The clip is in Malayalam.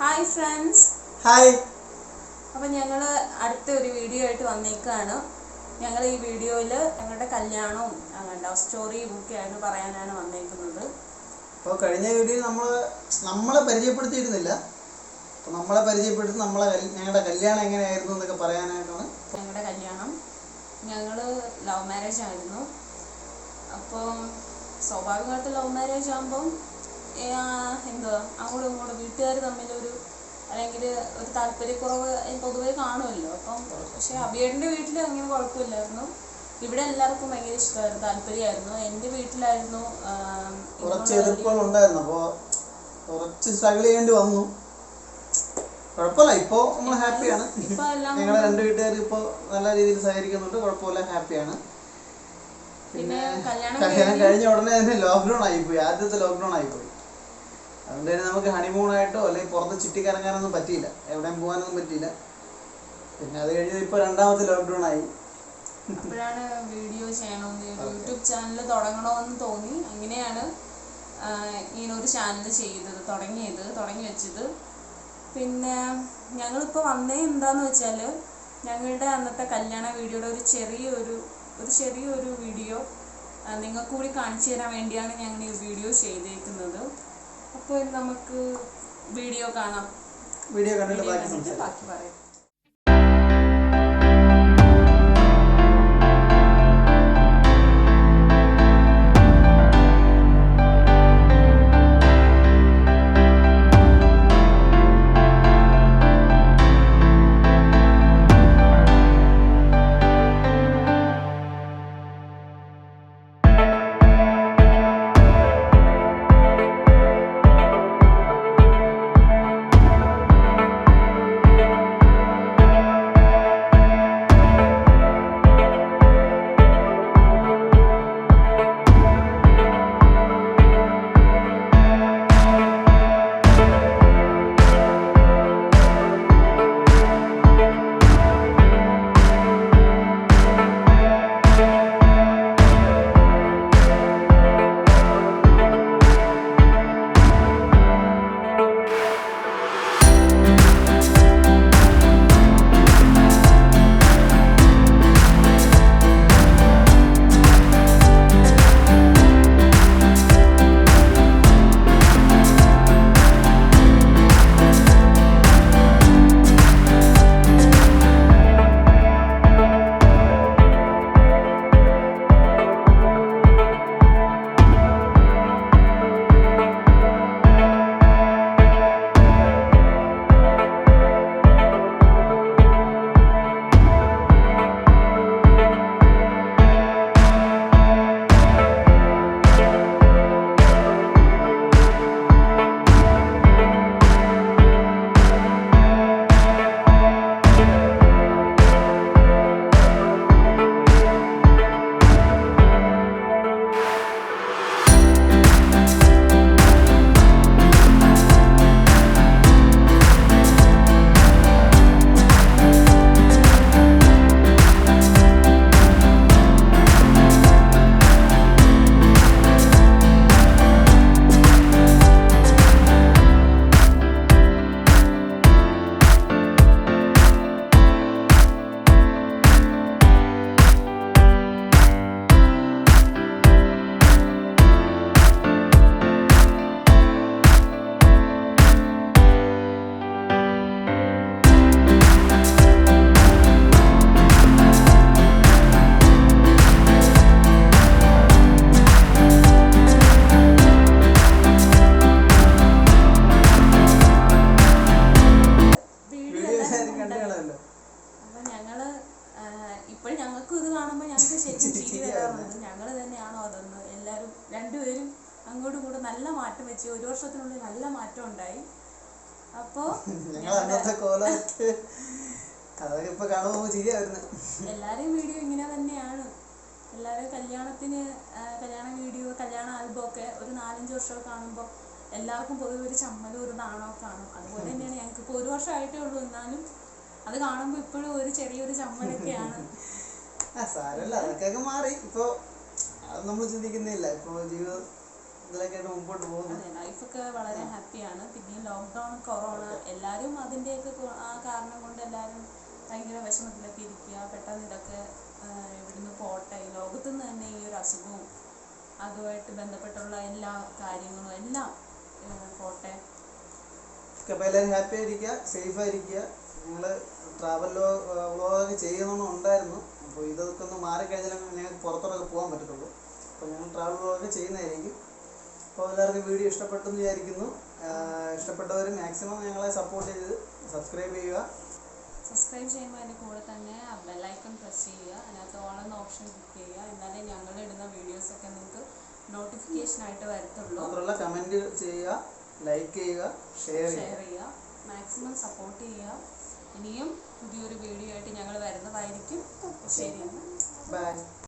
ഹായ് ഫ്രണ്ട്സ് ഹായ് അപ്പം ഞങ്ങൾ അടുത്ത ഒരു വീഡിയോ ആയിട്ട് വന്നേക്കാണ്. ഞങ്ങൾ ഈ വീഡിയോയിൽ ഞങ്ങളുടെ കല്യാണവും ലവ് സ്റ്റോറിയും ഒക്കെയാണ് പറയാനാണ് വന്നേക്കുന്നത്. അപ്പോൾ കഴിഞ്ഞ വീഡിയോ നമ്മൾ നമ്മളെ പരിചയപ്പെടുത്തിയിരുന്നില്ല. അപ്പോൾ നമ്മളെ പരിചയപ്പെടുത്തി നമ്മളെ ഞങ്ങളുടെ കല്യാണം എങ്ങനെയായിരുന്നു എന്നൊക്കെ പറയാനായിട്ടാണ്. ഞങ്ങളുടെ കല്യാണം. ഞങ്ങൾ ലവ് മാരേജ് ആയിരുന്നു. അപ്പോൾ സ്വാഭാവികമായിട്ട് ലവ് മാരേജ് ആകുമ്പം എന്തുവാ അങ്ങോട്ടും ഇങ്ങോട്ടും. വീട്ടുകാർ തമ്മിലൊരു അല്ലെങ്കിൽ ഒരു താല്പര്യക്കുറവ് പൊതുവേ കാണുമല്ലോ. അപ്പം പക്ഷെ അബിയേട്ടന്റെ വീട്ടിൽ അങ്ങനെ കുഴപ്പമില്ലായിരുന്നു. ഇവിടെ എല്ലാവർക്കും ഭയങ്കര ഇഷ്ടമായിരുന്നു താല്പര്യമായിരുന്നു. എന്റെ വീട്ടിലായിരുന്നു കുറച്ച് എതിർപ്പുകൾ ഉണ്ടായിരുന്നു. അപ്പോൾ കുറച്ച് സ്ട്രഗിൾ ചെയ്യേണ്ടി വന്നു. കുഴപ്പമില്ല ഇപ്പോൾ നമ്മൾ ഹാപ്പിയാണ് ഇപ്പൊ എല്ലാം ഞങ്ങളെ രണ്ട് വീട്ടുകാർ ഇപ്പോൾ നല്ല രീതിയിൽ സഹകരിക്കുന്നുണ്ട് കുഴപ്പമില്ല ഹാപ്പിയാണ് പിന്നെ കല്യാണം കഴിഞ്ഞ ഉടനെ തന്നെ ലോക്ക്ഡൗൺ ആയിപ്പോയി ആദ്യത്തെ ലോക്ക്ഡൗൺ ആയിപ്പോയി. അതുകൊണ്ട് തന്നെ നമുക്ക് ഹണിമൂണായിട്ടോ അല്ലെങ്കിൽ പുറത്ത് ചുറ്റിക്കറങ്ങാനൊന്നും പറ്റിയില്ല. എവിടെയും പോകാനൊന്നും പറ്റിയില്ല. പിന്നെ അത് കഴിഞ്ഞ് ഇപ്പോൾ രണ്ടാമത്തെ ലോക്ക്ഡൗൺ ആയി. അപ്പോഴാണ് വീഡിയോ ചെയ്യണമെന്ന് യൂട്യൂബ് ചാനൽ തുടങ്ങണമെന്ന് തോന്നി. അങ്ങനെയാണ് ഇങ്ങനെ ഒരു ചാനൽ ചെയ്തത് തുടങ്ങിയത് തുടങ്ങി വെച്ചത്. പിന്നെ ഞങ്ങളിപ്പോൾ വന്നേ എന്താന്ന് വെച്ചാൽ ഞങ്ങളുടെ അന്നത്തെ കല്യാണ വീഡിയോയുടെ ഒരു ചെറിയൊരു ഒരു ചെറിയൊരു വീഡിയോ നിങ്ങൾക്ക് കൂടി കാണിച്ചു തരാൻ വേണ്ടിയാണ് ഞങ്ങൾ ഈ വീഡിയോ ചെയ്തേക്കുന്നത്. അപ്പോൾ നമുക്ക് വീഡിയോ കാണാം. വീഡിയോ കണ്ടിട്ട് ബാക്കി പറയാം. എല്ലാവരും രണ്ടുപേരും അങ്ങോട്ടും കൂടെ നല്ല മാറ്റം വെച്ച് ഒരു വർഷത്തിനുള്ളിൽ നല്ല മാറ്റം ഉണ്ടായി. അപ്പോ എല്ലാരെയും വീഡിയോ ഇങ്ങനെ തന്നെയാണ്. എല്ലാവരും കല്യാണത്തിന് കല്യാണ വീഡിയോ കല്യാണ ആൽബം ഒക്കെ ഒരു നാലഞ്ച് വർഷം കാണുമ്പോൾ എല്ലാവർക്കും പൊതുവെ ഒരു ചമ്മലും ഒരു നാണോ കാണും. അതുപോലെ തന്നെയാണ് ഞങ്ങൾക്ക് ഇപ്പോൾ ഒരു വർഷമായിട്ടേ ഉള്ളൂ എന്നാലും അത് കാണുമ്പോൾ ഇപ്പോഴും ഒരു ചെറിയൊരു ചമ്മലൊക്കെയാണ്. ആ സാരമില്ല. അതൊക്കെ മാറി. ഇപ്പൊ അത് നമ്മൾ ചിന്തിക്കുന്നില്ല. ഇപ്പൊ ജീവിതം ഇതിലൊക്കെയായിട്ട് മുമ്പോട്ട് പോകുന്നു. അതെ ലൈഫൊക്കെ വളരെ ഹാപ്പിയാണ് പിന്നെ ലോക്ക്ഡൗൺ കൊറോണ എല്ലാവരും അതിന്റെയൊക്കെ കൊ- ആ കാരണം കൊണ്ട് എല്ലാവരും ഭയങ്കര വിഷമത്തിലൊക്കെ ഇരിക്കുക. പെട്ടെന്ന് ഇതൊക്കെ ആ, ഇവിടുന്ന് പോട്ടെ. ഈ ലോകത്തു നിന്ന് തന്നെ ഈ ഒരു അസുഖവും അതുമായിട്ട് ബന്ധപ്പെട്ടുള്ള എല്ലാ കാര്യങ്ങളും എല്ലാം പോട്ടെ. അപ്പോൾ എല്ലാവരും ഹാപ്പി ആയിരിക്കുക സേഫ് ആയിരിക്കുക. നിങ്ങൾ ട്രാവൽ വ്ളോഗൊക്കെ ചെയ്യുന്നുണ്ടായിരുന്നു അപ്പോൾ ഇതൊക്കെ ഒന്ന് മാറിക്കഴിഞ്ഞാൽ ഞങ്ങൾക്ക് പുറത്തോട്ടൊക്കെ പോകാൻ പറ്റത്തുള്ളൂ. അപ്പോൾ ഞങ്ങൾ ട്രാവൽ വ്ളോഗൊക്കെ ചെയ്യുന്നതായിരിക്കും. അപ്പോൾ എല്ലാവർക്കും വീഡിയോ ഇഷ്ടപ്പെട്ടെന്ന് വിചാരിക്കുന്നു. ഇഷ്ടപ്പെട്ടവർ മാക്സിമം ഞങ്ങളെ സപ്പോർട്ട് ചെയ്ത് സബ്സ്ക്രൈബ് ചെയ്യുക. സബ്സ്ക്രൈബ് ചെയ്യുമ്പോൾ അതിന്റെ കൂടെ തന്നെ ബെല്ലൈക്കൺ പ്രസ് ചെയ്യുക. അതിനകത്ത് ഓൺ എന്ന ഓപ്ഷൻ ക്ലിക്ക് ചെയ്യുക. എന്നാലേ ഞങ്ങൾ ഇടുന്ന വീഡിയോസൊക്കെ നിങ്ങൾക്ക് നോട്ടിഫിക്കേഷൻ ആയിട്ട് വരത്തുള്ളൂ. മാത്രമല്ല കമന്റ് ചെയ്യുക ലൈക്ക് ചെയ്യുക ഷെയർ ചെയ്യുക. മാക്സിമം സപ്പോർട്ട് ചെയ്യുക. ഇനിയും പുതിയൊരു വീഡിയോ ആയിട്ട് ഞങ്ങൾ വരുന്നതായിരിക്കും. ശരി ബൈ